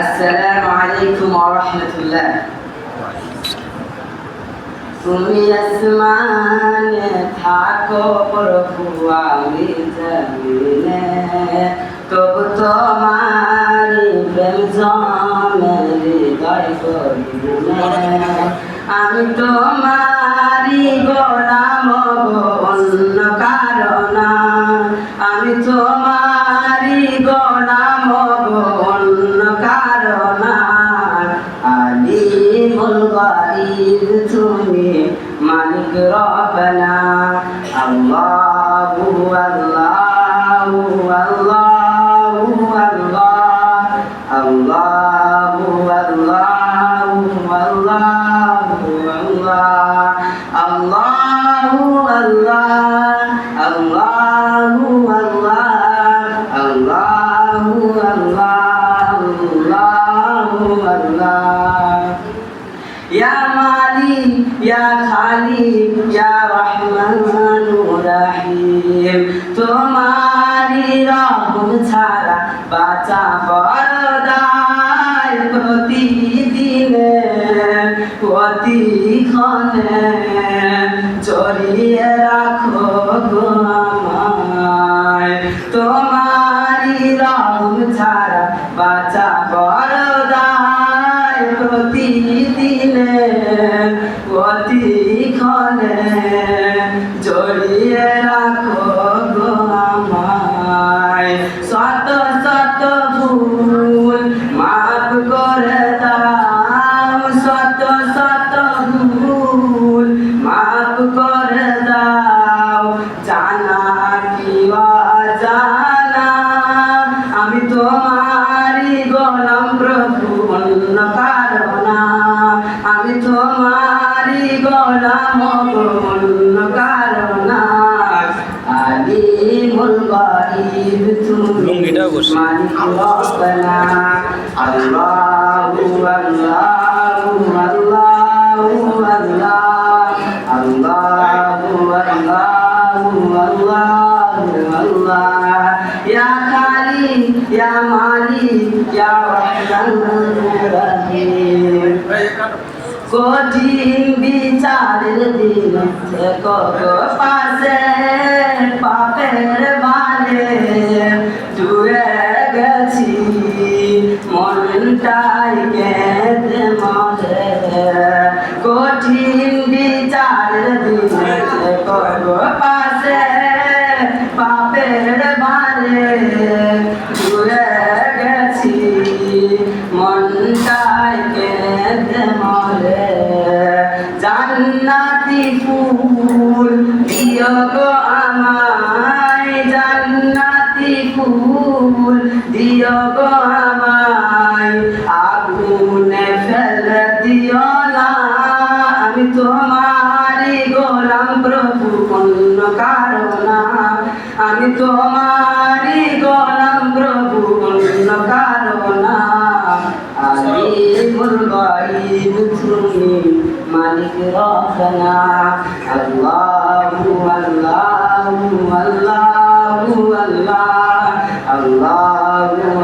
আসসালামু আলাইকুম ওয়া রাহমাতুল্লাহ। তুমি আসমানে থাকো, প্রভু, আমি জমিনে। তবু তোমারি প্রেম জমে, হৃদয় আমি তোমারি গোলাম অন্য কারণ আমি তোমারি মালিক রবনা আল্লাহু আল্লাহু আল্লাহু। আল্লাহ আল্লাহু আল্লাহু আল্লাহু। আল্লাহ আল্লাহু। আল্লাহ আল্লাহু। يا مالك يا خالق يا رحمن رحيم তোমারি রহম ছাড়া বাঁচা বড়দায় প্রতিদিনে প্রতিক্ষণে জড়িয়ে রাখো গো আমায় তোমারি রহম ছাড়া বাঁচা বড়দায় প্রতিদিনে প্রতিক্ষণে জড়িয়ে রাখো গো আমায়। শত শত ভুল মাফ করে দাও, শত শত ভুল মাফ করে দাও। জানা তোমারি গোলাম অন্য কারণ আলিমুল গাইব তুমি লুঙ্গিটাও করছে। মালিক রব্বানা আল্লাহু আল্লাহু আল্লাহু আল্লাহ আল্লাহু আল্লাহু আল্লাহু আল্লাহ ইয়া খালিক ইয়া মালিক ইয়া রাহমানুর রহিম কঠিন বিচারের দিন গো পাশে পাপের বালে দূরে গেছি, মনটাই কেঁদে মরে। কঠিন বিচারের দিন গো পাশে পাপের বালে দূরে গেছি, মনটাই কেঁদে মরে। জান্নাতি ফুল দিও গো আমায় জান্নাতি ফুল দিও গো আমায় আগুনে ফেলে দিও না। আমি তোমারি গোলাম প্রভু অন্য কারণ আমি তোমারি إشرافنا الله الله الله الله الله